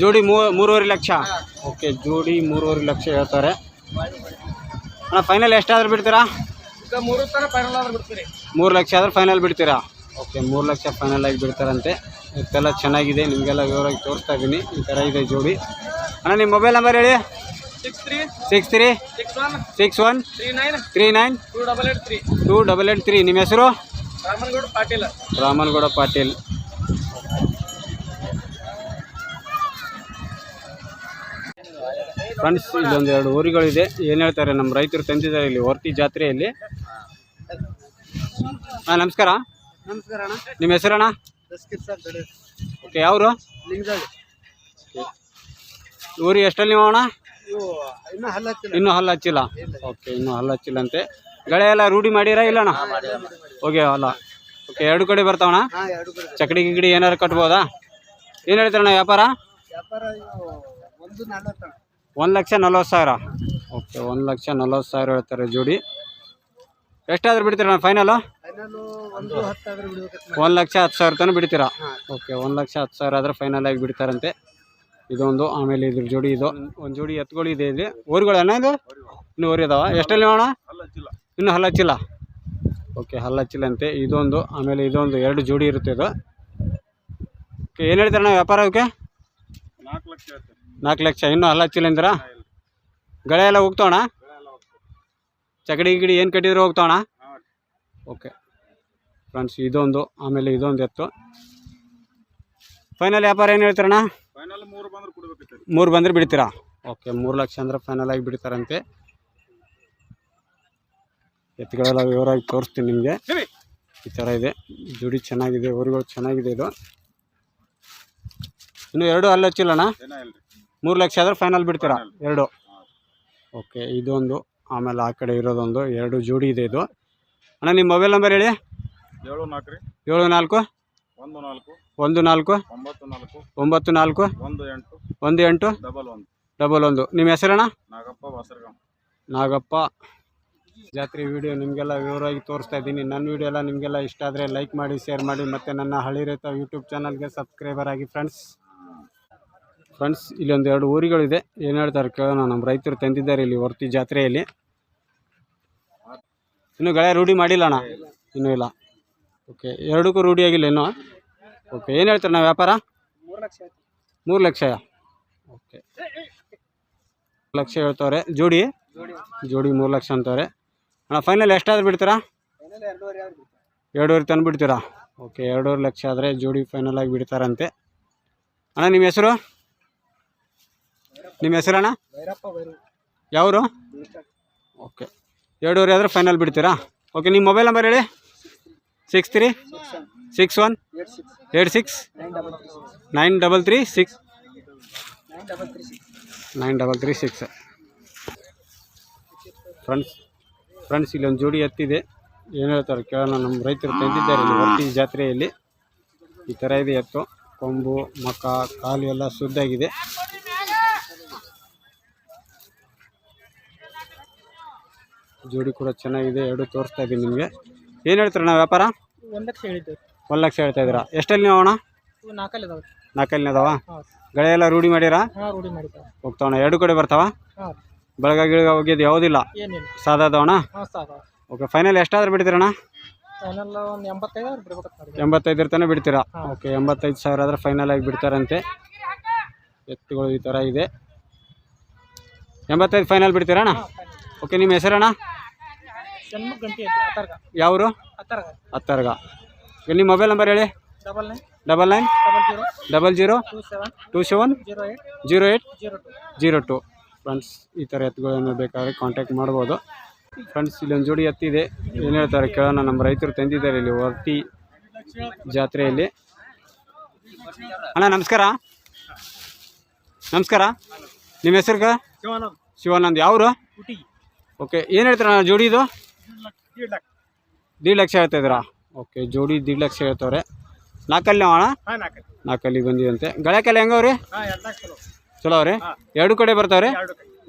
ಜೋಡಿ ಮೂರುವರೆ ಲಕ್ಷ? ಓಕೆ ಜೋಡಿ ಮೂರುವರೆ ಲಕ್ಷ ಹೇಳ್ತಾರೆ. ಅಣ್ಣ ಫೈನಲ್ ಎಷ್ಟಾದ್ರೂ ಬಿಡ್ತೀರಿ? ಮೂರು ಲಕ್ಷ ಆದ್ರೆ ಫೈನಲ್ ಬಿಡ್ತೀರಾ? ಓಕೆ ಮೂರು ಲಕ್ಷ ಫೈನಲ್ ಆಗಿ ಬಿಡ್ತಾರಂತೆ. ಇದೆಲ್ಲ ಚೆನ್ನಾಗಿದೆ ನಿಮಗೆಲ್ಲ ವಿವರವಾಗಿ ತೋರಿಸ್ತಾ ಇದ್ದೀನಿ. ಈ ಥರ ಇದೆ ಜೋಡಿ. ಅಣ್ಣ ನಿಮ್ಮ ಮೊಬೈಲ್ ನಂಬರ್ ಹೇಳಿ? Six three six three six one six one three nine three nine two double eight three two double eight three. ನಿಮ್ಮ ಹೆಸರು? ರಾಮನಗೌಡ ಪಾಟೀಲ್. ರಾಮನಗೌಡ ಪಾಟೀಲ್. ಫ್ರೆಂಡ್ಸ್ ಇಲ್ಲೊಂದು ಎರಡು ಊರುಗಳಿದೆ. ಏನು ಹೇಳ್ತಾರೆ? ನಮ್ಮ ರೈತರು ತಂದಿದ್ದಾರೆ ಇಲ್ಲಿ ಹೊರ್ತಿ ಜಾತ್ರೆಯಲ್ಲಿ. ಹಾಂ ನಮಸ್ಕಾರ. ನಮಸ್ಕಾರ ಅಣ್ಣ. ನಿಮ್ಮ ಹೆಸರಣ್ಣ ಓಕೆ ಯಾವರು? ಊರಿ ಊರಿಗೆ ಎಷ್ಟಲ್ಲಿ ನೀವು ಅಣ್ಣ ಇನ್ನೂ ಹಲ್ಲ ಹಚ್ಚಿಲ್ಲ. ಇನ್ನೂ ಹಲ್ಲ ಹಚ್ಚಿಲ್ಲ? ಓಕೆ ಇನ್ನೂ ಹಲ್ಲ ಹಚ್ಚಿಲ್ಲಂತೆ. ಗಳೆ ಎಲ್ಲ ರೂಢಿ ಮಾಡಿರಾ ಇಲ್ಲಣ್ಣ ಓಕೆ ಅಲ್ಲ. ಓಕೆ ಎರಡು ಕಡೆ ಬರ್ತಾವಣ್ಣ? ಚಕಡಿ ಗಿಗಡಿ ಏನಾರು ಕಟ್ಬೋದಾ? ಏನು ಹೇಳ್ತಾರಣ್ಣ ವ್ಯಾಪಾರ? ಒಂದು ಲಕ್ಷ ನಲ್ವತ್ತು ಸಾವಿರ. ಓಕೆ ಒಂದು ಲಕ್ಷ ನಲ್ವತ್ತು ಸಾವಿರ ಹೇಳ್ತಾರೆ ಜೋಡಿ. ಎಷ್ಟಾದ್ರೂ ಬಿಡ್ತೀರಣ್ಣ ಫೈನಲ್ ಒಂದು ಲಕ್ಷ ಹತ್ತು ಸಾವಿರ ತನಕ ಬಿಡ್ತೀರಾ? ಓಕೆ ಒಂದು ಲಕ್ಷ ಹತ್ತು ಸಾವಿರ ಆದರೆ ಫೈನಲ್ ಆಗಿ ಬಿಡ್ತಾರಂತೆ. ಇದೊಂದು, ಆಮೇಲೆ ಇದ್ರ ಜೋಡಿ ಇದು, ಒಂದು ಜೋಡಿ ಎತ್ತುಗಳು ಇದೆ ಇಲ್ಲಿ. ಊರುಗಳನ್ನ ಇದು? ಇನ್ನು ಊರು ಇದಾವ. ಎಷ್ಟಲ್ಲಿ ಅಣ್ಣ ಇನ್ನು ಹಲ್ಲಚ್ಚಿಲ್ಲ ಓಕೆ ಹಲ್ಲಚ್ಚಿಲ್ಲ ಅಂತೆ ಇದೊಂದು, ಆಮೇಲೆ ಇದೊಂದು ಎರಡು ಜೋಡಿ ಇರುತ್ತೆ ಇದು. ಓಕೆ, ಏನು ಹೇಳ್ತಾರಣ್ಣ ವ್ಯಾಪಾರ ಅವಕ್ಕೆ ನಾಲ್ಕು ಲಕ್ಷ. ಇನ್ನು ನಾಲ್ಕು ಲಕ್ಷ ಇನ್ನೂ ಹಲ್ಲಚ್ಚಿಲ್ಲ ಅಂತೀರಾ? ಗಳೆ ಎಲ್ಲ ಹೋಗ್ತಾವಣ? ಚಕಡಿ ಗಿಡಿ ಏನು ಕಟ್ಟಿದ್ರು ಹೋಗ್ತಾವಣ? ಓಕೆ. ಫ್ರೆಂಡ್ಸ್, ಇದೊಂದು, ಆಮೇಲೆ ಇದೊಂದು ಎತ್ತು. ಫೈನಲ್ ವ್ಯಾಪಾರ ಏನು ಹೇಳ್ತಾರಣ್ಣ? ಫೈನಲ್ ಮೂರು ಬಂದ್ರೆ ಕೊಡ್ಬೇಕೈತೆ ಮೂರು ಬಂದರೆ ಬಿಡ್ತೀರಾ? ಓಕೆ ಮೂರು ಲಕ್ಷ ಅಂದ್ರೆ ಫೈನಲ್ ಆಗಿ ಬಿಡ್ತಾರಂತೆ. ಎತ್ತುಗಳೆಲ್ಲ ವಿವರವಾಗಿ ತೋರಿಸ್ತೀನಿ ನಿಮಗೆ. ಈ ಥರ ಇದೆ. ಜೋಡಿ ಚೆನ್ನಾಗಿದೆ ಊರುಗಳು ಚೆನ್ನಾಗಿದೆ ಇದು. ಇನ್ನು ಎರಡು ಅಲ್ಲಿ ಹಚ್ಚಿಲ್ಲಣ್ಣ? ಮೂರು ಲಕ್ಷ ಆದ್ರೆ ಫೈನಲ್ ಬಿಡ್ತೀರಾ? ಎರಡು. ಓಕೆ ಇದೊಂದು ಆಮೇಲೆ ಆ ಕಡೆ ಇರೋದೊಂದು ಎರಡು ಜೋಡಿ ಇದೆ ಇದು. ಅಣ್ಣ ನಿಮ್ಮ ಮೊಬೈಲ್ ನಂಬರ್ ಹೇಳಿ. ಏಳು ನಾಲ್ಕು ರೀ. ಏಳು ನಾಲ್ಕು. ಒಂದು ನಾಲ್ಕು ಒಂದು ನಾಲ್ಕು ಒಂಬತ್ತು ನಾಲ್ಕು ಒಂಬತ್ತು ನಾಲ್ಕು ಒಂದು ಎಂಟು ಒಂದು ಎಂಟು ಡಬಲ್ ಒಂದು. ಡಬಲ್ ಒಂದು. ನಿಮ್ಮ ಹೆಸರಣ್ಣ? ನಾಗಪ್ಪ ನಾಗಪ್ಪ. ಜಾತ್ರೆ ವಿಡಿಯೋ ನಿಮಗೆಲ್ಲ ವಿವರವಾಗಿ ತೋರಿಸ್ತಾ ಇದ್ದೀನಿ. ನನ್ನ ವಿಡಿಯೋ ಎಲ್ಲ ನಿಮಗೆಲ್ಲ ಇಷ್ಟ ಆದರೆ ಲೈಕ್ ಮಾಡಿ ಶೇರ್ ಮಾಡಿ ಮತ್ತು ನನ್ನ ಹಳ್ಳಿ ರೈತ ಯೂಟ್ಯೂಬ್ ಚಾನಲ್ಗೆ ಸಬ್ಸ್ಕ್ರೈಬರ್ ಆಗಿ ಫ್ರೆಂಡ್ಸ್ ಫ್ರೆಂಡ್ಸ್ ಇಲ್ಲೊಂದು ಎರಡು ಊರುಗಳಿದೆ. ಏನು ಹೇಳ್ತಾರೆ ಕೇಳೋಣ. ನಮ್ಮ ರೈತರು ತಂದಿದ್ದಾರೆ ಇಲ್ಲಿ ಹೊರ್ತಿ ಜಾತ್ರೆಯಲ್ಲಿ. ಇನ್ನೂ ಗಳೆ ರೂಢಿ ಮಾಡಿಲ್ಲ ಅಣ್ಣ. ಇನ್ನೂ ಇಲ್ಲ. ಓಕೆ ಎರಡಕ್ಕೂ ರೂಢಿಯಾಗಿಲ್ಲ ಇನ್ನೂ. ಓಕೆ ಏನು ಹೇಳ್ತಾರೆ ನಾವು ವ್ಯಾಪಾರ? ಮೂರು ಲಕ್ಷ ಮೂರು ಲಕ್ಷ ಓಕೆ. ಲಕ್ಷ ಹೇಳ್ತವ್ರೆ. ಜೋಡಿ? ಜೋಡಿ. ಮೂರು ಲಕ್ಷ ಅಂತವ್ರೆ. ಅಣ್ಣ ಫೈನಲ್ ಎಷ್ಟಾದ್ರೂ ಬಿಡ್ತೀರಾ? ಎರಡೂವರೆ ತಂದು ಬಿಡ್ತೀರಾ? ಓಕೆ ಎರಡೂವರೆ ಲಕ್ಷ ಆದರೆ ಜೋಡಿ ಫೈನಲ್ ಆಗಿ ಬಿಡ್ತಾರಂತೆ. ಅಣ್ಣ ನಿಮ್ಮ ಹೆಸರು? ನಿಮ್ಮ ಹೆಸರಣ್ಣ ಅಣ್ಣ? ಯಾವರು? ಓಕೆ. ಎರಡೂವರೆ ಆದರೆ ಫೈನಲ್ ಬಿಡ್ತೀರಾ? ಓಕೆ ನಿಮ್ಮ ಮೊಬೈಲ್ ನಂಬರ್ ಹೇಳಿ? Six three six one eight six? Eight six nine double three six? Nine double three six. Nine double three six nine double three six friends friends ಇಲ್ಲೊಂದು ಜೋಡಿ ಎತ್ತಿದೆ. ಏನು ಹೇಳ್ತಾರೆ ಕೇಳೋಣ, ನಮ್ಮ ರೈತರು ತಂದಿದ್ದಾರೆ ಇಲ್ಲಿ ವರ್ತಿ ಜಾತ್ರೆಯಲ್ಲಿ. ಈ ಥರ ಇದೆ ಎತ್ತು. ಕೊಂಬು ಮಕ್ಕ ಕಾಲು ಎಲ್ಲ ಶುದ್ಧಾಗಿದೆ. ಜೋಡಿ ಕೂಡ ಚೆನ್ನಾಗಿದೆ, ಎರಡು ತೋರಿಸ್ತಾ ಇದ್ದೀನಿ ನಿಮಗೆ. ಏನು ಹೇಳ್ತಾರೆ, ನಾವು ವ್ಯಾಪಾರ? ಒಂದು ಲಕ್ಷ ಹೇಳಿದ್ದೇವೆ ಒಂದು ಲಕ್ಷ ಹೇಳ್ತಾ ಇದ್ದೀರಾ. ಎಷ್ಟಲ್ಲಿ ನೀವು ಅಣ್ಣ? ನಾಲ್ಕಲ್ಲಿ ಇದಾವೆ ನಾಲ್ಕಲ್ಲಿ ಹಾಂ ಗಳೆ ಎಲ್ಲ ರೂಢಿ ಮಾಡಿರಾ? ಹಾಂ ರೂಢಿ ಮಾಡಿದ್ದಾವೆ. ಹೋಗ್ತಾವಣ ಎರಡು ಕಡೆ ಬರ್ತಾವ? ಹಾಂ. ಬೆಳಗ ಗಿಳಗ ಹೋಗಿದ್ದು ಯಾವುದಿಲ್ಲ? ಏನಿಲ್ಲ. ಸಾದಾ ಅದಾವಣ ಹಾಂ ಸಾಕು ಓಕೆ ಫೈನಲ್ ಎಷ್ಟಾದ್ರೂ ಬಿಡ್ತೀರಣ್ಣ? ಫೈನಲ್ ಒಂದು ಎಂಬತ್ತೈದು ತಾನೆ ಎಂಬತ್ತೈದರ ತನಕ ಬಿಡ್ತೀರಾ? ಓಕೆ ಎಂಬತ್ತೈದು ಸಾವಿರ ಆದರೆ ಫೈನಲ್ ಆಗಿ ಬಿಡ್ತಾರಂತೆ. ಎತ್ತುಗಳು ಈ ಥರ ಇದೆ. ಎಂಬತ್ತೈದು ಫೈನಲ್ ಬಿಡ್ತೀರಣ್ಣ? ಹಾಂ ಓಕೆ ನಿಮ್ಮ ಹೆಸರಣ್ಣ? ಯಾವರು? ಹತ್ತರ್ಗ ನಿಮ್ಮ ಮೊಬೈಲ್ ನಂಬರ್ ಹೇಳಿ. Double nine double nine double zero two seven zero eight zero two friends ಈ ಥರ ಎತ್ತುಗಳನ್ನು ಬೇಕಾದ್ರೆ ಕಾಂಟ್ಯಾಕ್ಟ್ ಮಾಡ್ಬೋದು. ಫ್ರೆಂಡ್ಸ್ ಇಲ್ಲೊಂದು ಜೋಡಿ ಎತ್ತಿದೆ. ಏನು ಹೇಳ್ತಾರೆ ಕೇಳೋಣ. ನಮ್ಮ ರೈತರು ತಂದಿದ್ದಾರೆ ಇಲ್ಲಿ ಹೊರ್ತಿ ಜಾತ್ರೆಯಲ್ಲಿ. ಅಣ್ಣ ನಮಸ್ಕಾರ. ನಮಸ್ಕಾರ. ನಿಮ್ಮ ಹೆಸರು ಶಿವಾನಂದ್. ಶಿವಾನಂದ್. ಯಾವರು? ಓಕೆ ಏನು ಹೇಳ್ತಾರೆ ಜೋಡಿ ಇದು? ದೀಡ್ ಲಕ್ಷ ಹೇಳ್ತಾ ಇದ್ದೀರಾ? ಓಕೆ ಜೋಡಿ ದೀಡ್ ಲಕ್ಷ ಹೇಳ್ತವ್ರೆ. ನಾಲ್ಕಲ್ಲಿ ಅಣ್ಣ ಹಾಂ ನಾಲ್ಕು ನಾಲ್ಕಲ್ಲಿ ಬಂದಿದಂತೆ. ಗಳಕೆಲ್ಲ ಹೆಂಗವ್ರಿ? ಚಲೋ ಅವ್ರಿ? ಎರಡು ಕಡೆ ಬರ್ತಾವ್ರಿ?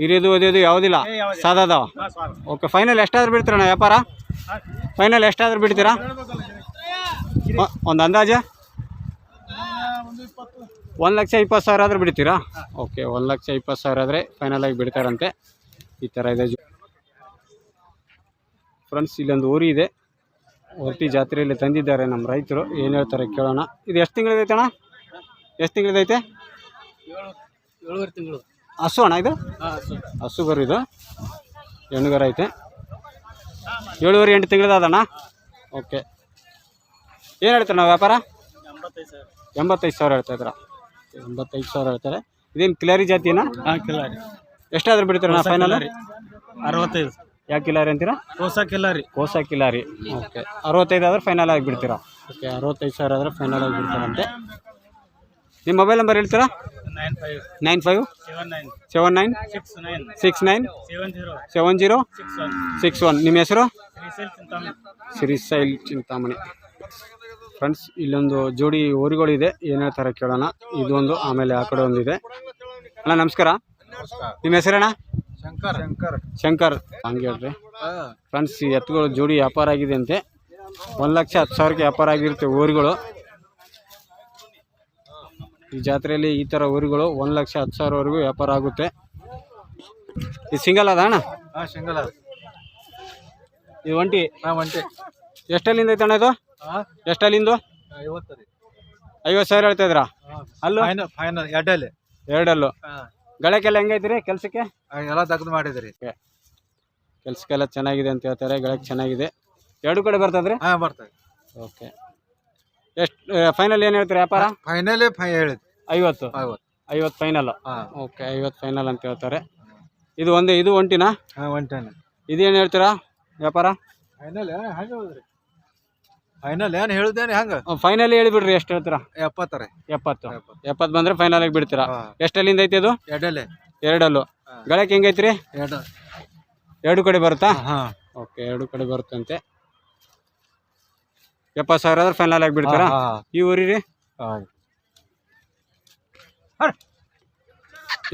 ಹಿರಿಯೋದು ಓದಿಯೋದು ಯಾವುದಿಲ್ಲ. ಸಾದಾದವ ಓಕೆ ಫೈನಲ್ ಎಷ್ಟಾದ್ರೂ ಬಿಡ್ತೀರಣ್ಣ ವ್ಯಾಪಾರ? ಫೈನಲ್ ಎಷ್ಟಾದ್ರೂ ಬಿಡ್ತೀರಾ? ಒಂದು ಅಂದಾಜ? ಒಂದು ಲಕ್ಷ ಇಪ್ಪತ್ತು ಸಾವಿರ ಆದರೂ ಬಿಡ್ತೀರಾ? ಓಕೆ ಒಂದು ಲಕ್ಷ ಇಪ್ಪತ್ತು ಸಾವಿರ ಆದರೆ ಫೈನಲ್ ಆಗಿ ಬಿಡ್ತಾರಂತೆ. ಈ ಥರ ಇದೆ ಫ್ರೆಂಡ್ಸ್ ಇಲ್ಲೊಂದು ಊರಿ ಇದೆ. ಹೊರ್ತಿ ಜಾತ್ರೆಯಲ್ಲಿ ತಂದಿದ್ದಾರೆ ನಮ್ಮ ರೈತರು. ಏನು ಹೇಳ್ತಾರೆ ಕೇಳೋಣ. ಇದು ಎಷ್ಟು ತಿಂಗಳಿದೈತೆ ಅಣ್ಣ? ಎಷ್ಟು ತಿಂಗಳಿದೈತೆ? ಏಳುವರೆ ತಿಂಗಳು ಹಸು ಅಣ್ಣ ಇದು. ಹಸು ಇದು ಹೆಣ್ಣುಗರ ಐತೆ. ಏಳುವರೆ ಎಂಟು ತಿಂಗಳದಣ್ಣ ಓಕೆ ಏನು ಹೇಳ್ತಾರೆ ನಾವು ವ್ಯಾಪಾರ? ಎಂಬತ್ತೈದು ಸಾವಿರ ಹೇಳ್ತಾ ಇದ್ರ ಎಂಬತ್ತೈದು ಸಾವಿರ ಹೇಳ್ತಾರೆ. ಇದೇನು ಕ್ಲಾರಿ ಜಾತಿನಾ? ಹಾಂ ಕಿಲಾರಿ. ಎಷ್ಟಾದ್ರೂ ಬಿಡ್ತೀರಣ್ಣ ಫೈನಲ್ ಅರವತ್ತೈದು. ಯಾಕೆ ಕಿಲಾರಿ ಅಂತೀರಾ? ಹೊಸ ಕಿಲಾರಿ. ಕೋಸ ಕಿಲಾರಿ. ಓಕೆ ಅರವತ್ತೈದು ಆದರೆ ಫೈನಲ್ ಆಗಿಬಿಡ್ತೀರಾ? ಓಕೆ ಅರವತ್ತೈದು ಸಾವಿರ ಆದರೆ ಫೈನಲ್ ಆಗಿಬಿಡ್ತಾರಂತೆ. ನಿಮ್ಮ ಮೊಬೈಲ್ ನಂಬರ್ ಹೇಳ್ತೀರಾ? Nine five nine five seven nine seven nine six nine six nine seven zero seven zero six one six one ನಿಮ್ಮ ಹೆಸರು? ಶ್ರೀಶೈಲ್ ಚಿಂತಾಮಣಿ ಫ್ರೆಂಡ್ಸ್ ಇಲ್ಲೊಂದು ಜೋಡಿ ಊರುಗಳಿದೆ ಏನೇ ಥರ ಕೇಳೋಣ. ಇದೊಂದು ಆಮೇಲೆ ಆ ಕಡೆ ಒಂದಿದೆ. ಅಣ್ಣ ನಮಸ್ಕಾರ. ನಿಮ್ಮ ಹೆಸರಣ್ಣ? ಶಂಕರ್. ಶಂಕರ್. ಹೇಳ್ರಿ. ಫ್ರೆಂಡ್ಸ್ ಈ ಎತ್ತುಗಳು ಜೋಡಿ ವ್ಯಾಪಾರ ಆಗಿದೆ ಅಂತೆ ಒಂದು ಲಕ್ಷ ಹತ್ತು ಸಾವಿರಕ್ಕೆ ವ್ಯಾಪಾರ ಆಗಿರುತ್ತೆ ಊರುಗಳು. ಈ ಜಾತ್ರೆಯಲ್ಲಿ ಈ ಥರ ಊರುಗಳು ಒಂದು ಲಕ್ಷ ಹತ್ತು ಸಾವಿರವರೆಗೂ ವ್ಯಾಪಾರ ಆಗುತ್ತೆ. ಇದು ಸಿಂಗಲ್ ಅದ ಅಣ್ಣ? ಸಿಂಗಲ್ ಇದು ಒಂಟಿ? ಹಾಂ ಒಂಟೆ. ಎಷ್ಟಲ್ಲಿಂದ ಐತೆ ಅಣ್ಣ ಇದು? ಹಾಂ? ಎಷ್ಟಲ್ಲಿಂದು? ಐವತ್ತು ಸಾವಿರ ಹೇಳ್ತಾ ಇದ್ರಾ? ಅಲ್ಲೂ? ಫೈನಲ್ ಫೈನಲ್ ಎರಡಲ್ಲಿ. ಎರಡಲ್ಲು? ಹಾಂ ಗಳಕ್ಕೆಲ್ಲ ಹೆಂಗೈತೆ ರೀ ಕೆಲಸಕ್ಕೆ ಎಲ್ಲ ತೆಗೆದು ಮಾಡಿದ್ರಿ. ಕೆಲಸಕ್ಕೆಲ್ಲ ಚೆನ್ನಾಗಿದೆ ಅಂತ ಹೇಳ್ತಾರೆ ಗಳಕ್ಕೆ ಚೆನ್ನಾಗಿದೆ. ಎರಡು ಕಡೆ ಬರ್ತದ್ರಿ? ಹಾಂ ಬರ್ತದೆ. ಓಕೆ. ಎಷ್ಟು ಫೈನಲ್ ಏನು ಹೇಳ್ತೀರಿ ವ್ಯಾಪಾರ? ಫೈನಲ್ ಫೈ ಹೇಳಿದ್ ಐವತ್ತು. ಐವತ್ತು. ಐವತ್ತು ಫೈನಲ್ ಹಾಂ. ಓಕೆ ಐವತ್ತು ಫೈನಲ್ ಅಂತ ಹೇಳ್ತಾರೆ. ಇದು ಒಂದೇ ಇದು ಒಂಟಿನಾ? ಹಾಂ ಒಂಟಿನ. ಇದೇನು ಹೇಳ್ತೀರಾ ವ್ಯಾಪಾರ? ಫೈನಲ್ ಹಾಗೆ ಹೋದ್ರಿ. ಫೈನಲ್ ಏನು ಹೇಳ್ದೇನೆ ಹೆಂಗ? ಫೈನಲ್ ಹೇಳಿಬಿಡ್ರಿ ಎಷ್ಟು ಹೇಳ್ತೀರಾ? ಎಪ್ಪತ್ತರ ಎಪ್ಪತ್ತು. ಎಪ್ಪತ್ತು. ಬಂದ್ರೆ ಫೈನಲ್ ಆಗಿ ಬಿಡ್ತೀರಾ? ಹಾಂ. ಎಷ್ಟಲ್ಲಿಂದ ಐತೆ ಅದು? ಎರಡಲ್ಲೇ. ಎರಡಲ್ಲು. ಗಳಕ್ಕೆ ಹೆಂಗೈತ್ರಿ ಎರಡು. ಎರಡು ಕಡೆ ಬರುತ್ತಾ? ಹಾಂ ಓಕೆ ಎರಡು ಕಡೆ ಬರುತ್ತಂತೆ. ಎಪ್ಪತ್ತು ಸಾವಿರ ಆದ್ರೆ ಫೈನಲ್ ಆಗಿ ಬಿಡ್ತೀರಾ? ಈ ಊರಿ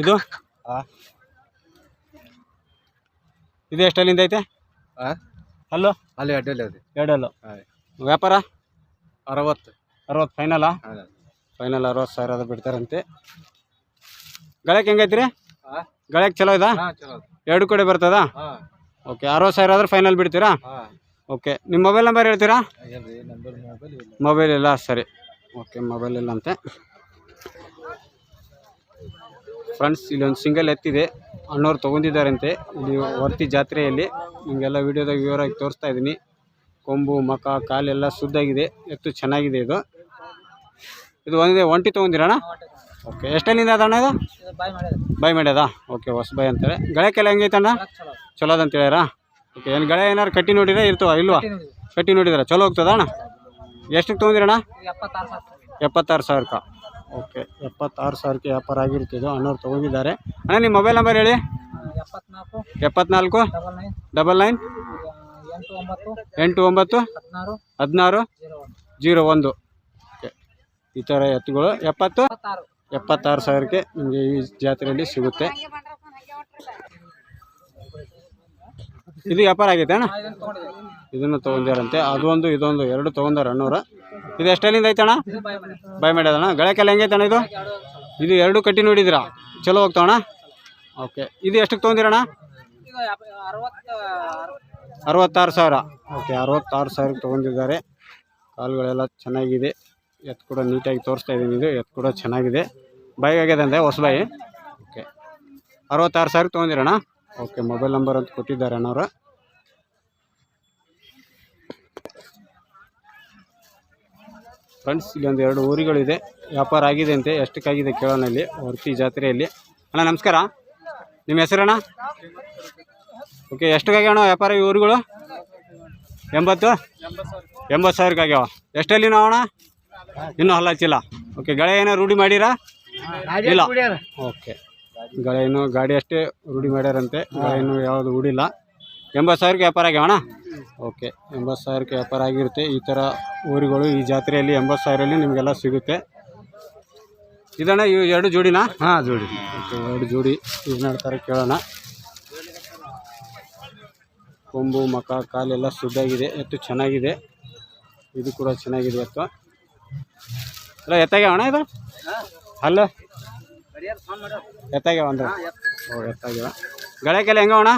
ಇದು? ಹಾ. ಇದು ಎಷ್ಟಲ್ಲಿಂದ ಐತೆ? ಹಾ? ಹಲೋ ಅಲ್ಲಿ ಅಡ್ಡಲ್ಲಿ ಅದೇ ಎರಡಲ್ಲು. ಹಾಂ ವ್ಯಾಪಾರ? ಅರವತ್ತು. ಅರವತ್ತು ಫೈನಲಾ ಫೈನಲ್ ಅರವತ್ತು ಸಾವಿರ ಅದು ಬಿಡ್ತಾರಂತೆ. ಗಳಕ್ಕೆ ಹೆಂಗೈತೆ ರೀ ಗಳಕ್ಕೆ ಚಲೋ ಇದಾ? ಎರಡು ಕಡೆ ಬರ್ತದಾ? ಓಕೆ ಅರವತ್ತು ಸಾವಿರ ಆದ್ರೆ ಫೈನಲ್ ಬಿಡ್ತೀರಾ? ಓಕೆ ನಿಮ್ಮ ಮೊಬೈಲ್ ನಂಬರ್ ಹೇಳ್ತೀರಾ? ಮೊಬೈಲ್ ಇಲ್ಲ. ಮೊಬೈಲ್ ಇಲ್ಲ ಸರಿ. ಓಕೆ ಮೊಬೈಲ್ ಇಲ್ಲ ಅಂತೆ. ಫ್ರೆಂಡ್ಸ್ ಇಲ್ಲೊಂದು ಸಿಂಗಲ್ ಎತ್ತಿದೆ. ಅಣ್ಣವ್ರು ತೊಗೊಂಡಿದ್ದಾರಂತೆ. ಇಲ್ಲಿ ವರ್ತಿ ಜಾತ್ರೆಯಲ್ಲಿ. ನಿಮಗೆಲ್ಲ ವೀಡಿಯೋದಾಗ ವಿವರವಾಗಿ ತೋರಿಸ್ತಾ ಇದ್ದೀನಿ. ಕೊಂಬು, ಮಕ, ಕಾಲೆಲ್ಲ ಶುದ್ಧಾಗಿದೆ. ಎತ್ತು ಚೆನ್ನಾಗಿದೆ ಇದು. ಇದು ಒಂದೇ ಒಂಟಿ ತೊಗೊಂಡಿರಣ ಓಕೆ ಎಷ್ಟಲ್ಲಿಂದ ಅದಣ್ಣ ಇದು? ಬೈ ಮಾಡ್ಯದ ಓಕೆ, ಹೊಸ ಬೈ ಅಂತಾರೆ. ಗಳಕ್ಕೆಲ್ಲ ಹೆಂಗೈತೆ ಅಣ್ಣ? ಚಲೋ ಅಂತ ಹೇಳ್ಯಾರ? ಓಕೆ, ಏನು ಗಳೆ ಏನಾರು ಕಟ್ಟಿ ನೋಡಿದ್ರೆ ಇರ್ತವ, ಇಲ್ವಾ? ಕಟ್ಟಿ ನೋಡಿದ್ರೆ, ಚಲೋ ಹೋಗ್ತದ ಅಣ್ಣ? ಎಷ್ಟಕ್ಕೆ ತೊಗೊಂಡಿರಣ್ಣ? ಎಪ್ಪತ್ತಾರು ಸಾವಿರಕ್ಕೆ. ಓಕೆ, ಎಪ್ಪತ್ತಾರು ಸಾವಿರಕ್ಕೆ ವ್ಯಾಪಾರ ಆಗಿರ್ತಿದ್ದು ಅಣ್ಣವ್ರು ತೊಗೊಂಡಿದ್ದಾರೆ. ಅಣ್ಣ, ನಿಮ್ಮ ಮೊಬೈಲ್ ನಂಬರ್ ಹೇಳಿ? ಎಪ್ಪತ್ನಾಲ್ಕು ಡಬಲ್ ನೈನ್ ಎಂಟು ಒಂಬತ್ತು ಹದಿನಾರು ಜೀರೋ ಒಂದು. ಈ ಥರ ಎತ್ತುಗಳು. ಎಪ್ಪತ್ತು ಎಪ್ಪತ್ತಾರು. ಸಾವಿರಕ್ಕೆ ನಿಮಗೆ ಈ ಜಾತ್ರೆಯಲ್ಲಿ ಸಿಗುತ್ತೆ. ಇದು ವ್ಯಾಪಾರ ಆಗೈತೆ ಅಣ್ಣ? ಇದನ್ನು ತೊಗೊಂಡಿರಂತೆ ಅದೊಂದು ಇದೊಂದು ಎರಡು ತೊಗೊಂಡಾರ ಅಣ್ಣೂರ ಇದು ಎಷ್ಟಲ್ಲಿಂದ ಐತೆ ಅಣ್ಣ ಬಾಯ್ ಬಾಯ್ ಮಾಡ್ಯದಣ್ಣ ಗಳಕ್ಕೆಲ್ಲ ಹೆಂಗೈತೆ ಅಣ್ಣ ಇದು? ಇದು ಎರಡು ಕಟ್ಟಿ ನೋಡಿದಿರಾ ಚಲೋ ಹೋಗ್ತಾವಣ್ಣ? ಓಕೆ. ಇದು ಎಷ್ಟಕ್ಕೆ ತೊಗೊಂಡಿರಣ್ಣ? ಅರವತ್ತಾರು ಸಾವಿರ. ಓಕೆ, ಅರವತ್ತಾರು ಸಾವಿರಕ್ಕೆ ತೊಗೊಂಡಿದ್ದಾರೆ. ಕಾಲುಗಳೆಲ್ಲ ಚೆನ್ನಾಗಿದೆ. ಎತ್ತು ಕೂಡ ನೀಟಾಗಿ ತೋರಿಸ್ತಾ ಇದ್ದೀನಿ ಇದು. ಎತ್ತು ಕೂಡ ಚೆನ್ನಾಗಿದೆ. ಬಾಯಿ ಆಗಿದೆ ಅಂದೆ? ಹೊಸ ಬಾಯಿ ಓಕೆ. ಅರವತ್ತಾರು ಸಾವಿರಕ್ಕೆ ತೊಗೊಂಡಿರೋಣ ಓಕೆ ಮೊಬೈಲ್ ನಂಬರ್ ಅಂತ ಕೊಟ್ಟಿದ್ದಾರೆ ಅಣ್ಣವರು. ಫ್ರೆಂಡ್ಸ್ ಇಲ್ಲೊಂದು ಎರಡು ಊರುಗಳಿದೆ. ವ್ಯಾಪಾರ ಆಗಿದೆ ಅಂತೆ. ಎಷ್ಟಕ್ಕಾಗಿದೆ ಕೇಳೋಣ ಇಲ್ಲಿ. ವರ್ತಿ ಜಾತ್ರೆಯಲ್ಲಿ. ಅಣ್ಣ, ನಮಸ್ಕಾರ. ನಿಮ್ಮ ಹೆಸರಣ್ಣ? ಓಕೆ ಎಷ್ಟಕ್ಕಾಗ್ಯಾವ ಅಣ್ಣ ವ್ಯಾಪಾರ ಈ ಊರುಗಳು? ಎಂಬತ್ತು? ಎಂಬತ್ತು ಸಾವಿರಕ್ಕೆ ಆಗ್ಯಾವ ಎಷ್ಟಲ್ಲಿ ನಾವು ಅಣ್ಣ? ಇನ್ನೂ ಹಲ್ಲ ಹಚ್ಚಿಲ್ಲ. ಓಕೆ ಗಳೆ ಏನೋ ರೂಢಿ ಮಾಡಿರಾ? ಇಲ್ಲ. ಓಕೆ ಗಳೆ ಏನು ಗಾಡಿ ಅಷ್ಟೇ ರೂಢಿ ಮಾಡ್ಯಾರಂತೆ. ಗಳೆ ಏನು ಯಾವುದು ರೂಢಿಲ್ಲ ಎಂಬತ್ತು ಸಾವಿರಕ್ಕೆ ವ್ಯಾಪಾರ ಆಗ್ಯಾವ ಅಣ್ಣ? ಓಕೆ ಎಂಬತ್ತು ಸಾವಿರಕ್ಕೆ ವ್ಯಾಪಾರ ಆಗಿರುತ್ತೆ. ಈ ಥರ ಊರುಗಳು ಈ ಜಾತ್ರೆಯಲ್ಲಿ ಎಂಬತ್ತು ಸಾವಿರಲ್ಲಿ ನಿಮಗೆಲ್ಲ ಸಿಗುತ್ತೆ. ಇದಣ್ಣ ಇವು ಎರಡು ಜೋಡಿನಾ? ಹಾಂ ಜೋಡಿ. ಓಕೆ ಎರಡು ಜೋಡಿ. ಇದು ಹೇಳ್ತಾರೆ ಕೇಳೋಣ. ಕೊಂಬು ಮಖ ಕಾಲೆಲ್ಲ ಸುದ್ದಾಗಿದೆ, ಎತ್ತು ಚೆನ್ನಾಗಿದೆ. ಇದು ಕೂಡ ಚೆನ್ನಾಗಿದೆ ಎತ್ತು. ಅಲ್ಲ, ಎತ್ತಾಗ್ಯಾವ ಅಣ್ಣ ಇದು? ಅಲ್ಲ. ಎತ್ತಾಗ್ಯಾವ ಅಂದ್ರೆ? ಓ, ಎತ್ತಾಗ್ಯಾವ. ಗಳಕ್ಕೆಲ್ಲ ಹೆಂಗ ಅಣ್ಣ?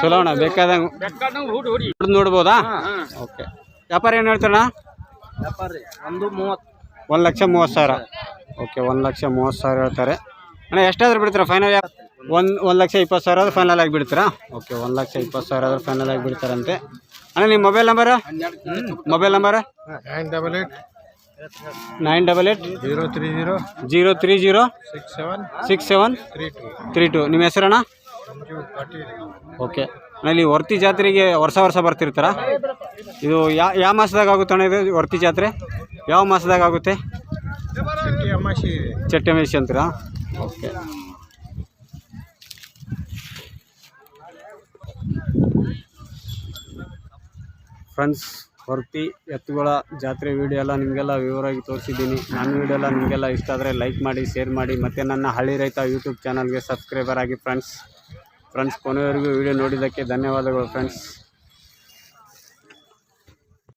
ಚಲೋ ಅಣ್ಣ, ಬೇಕಾದಂಗೆ ನೋಡ್ಬೋದಾ? ಓಕೆ. ವ್ಯಾಪಾರ ಏನು ಹೇಳ್ತಾರಣ ಒಂದು ಮೂವತ್ತು ಒಂದು ಲಕ್ಷ ಮೂವತ್ತು ಸಾವಿರ. ಓಕೆ, ಒಂದು ಲಕ್ಷ ಮೂವತ್ತು ಸಾವಿರ ಹೇಳ್ತಾರೆ. ಅಣ್ಣ, ಎಷ್ಟಾದ್ರೂ ಬಿಡ್ತೀರಾ ಫೈನಲ್ ಒಂದು ಒಂದು ಲಕ್ಷ ಇಪ್ಪತ್ತು ಸಾವಿರ ಆದ್ರೆ ಫೈನಲ್ ಆಗಿ ಬಿಡ್ತೀರಾ ಓಕೆ ಒಂದು ಲಕ್ಷ ಇಪ್ಪತ್ತು ಸಾವಿರ ಆದ್ರೆ ಫೈನಲ್ ಆಗಿ ಬಿಡ್ತಾರಂತೆ ಅಣ್ಣ ನಿಮ್ಮ mobile number mobile number nine double eight nine double eight zero three zero zero three zero six seven six seven three two three two ನಿಮ್ಮ ಹೆಸರಣ್ಣ ಓಕೆ ಅಣ್ಣ ಇಲ್ಲಿ ವರ್ತಿ ಜಾತ್ರೆಗೆ ವರ್ಷ ವರ್ಷ ಬರ್ತಿರ್ತಾರಾ? ಇದು ಯಾ ಯಾವ ಮಾಸದಾಗ ಆಗುತ್ತೆ ಅಣ್ಣ ಇದು ವರ್ತಿ ಜಾತ್ರೆ? ಯಾವ ಮಾಸದಾಗ ಆಗುತ್ತೆ? ಚಟ್ಟಿ ಅಮಾಸಿ. ಅಂತೀರಾ? ಓಕೆ ಫ್ರೆಂಡ್ಸ್ ಹೊರ್ತಿ ಎತ್ತುಗಳ ಜಾತ್ರೆ ವಿಡಿಯೋ ಎಲ್ಲ ನಿಮಗೆಲ್ಲ ವಿವರವಾಗಿ ತೋರಿಸಿದ್ದೀನಿ. ನನ್ನ ವಿಡಿಯೋ ಎಲ್ಲ ನಿಮಗೆಲ್ಲ ಇಷ್ಟ ಆದರೆ ಲೈಕ್ ಮಾಡಿ ಶೇರ್ ಮಾಡಿ, ಮತ್ತು ನನ್ನ ಹಳ್ಳಿ ರೈತ ಯೂಟ್ಯೂಬ್ ಚಾನಲ್ಗೆ ಸಬ್ಸ್ಕ್ರೈಬರ್ ಆಗಿ ಫ್ರೆಂಡ್ಸ್ ಫ್ರೆಂಡ್ಸ್ ಕೊನೆಯವರೆಗೂ ವಿಡಿಯೋ ನೋಡಿದ್ದಕ್ಕೆ ಧನ್ಯವಾದಗಳು ಫ್ರೆಂಡ್ಸ್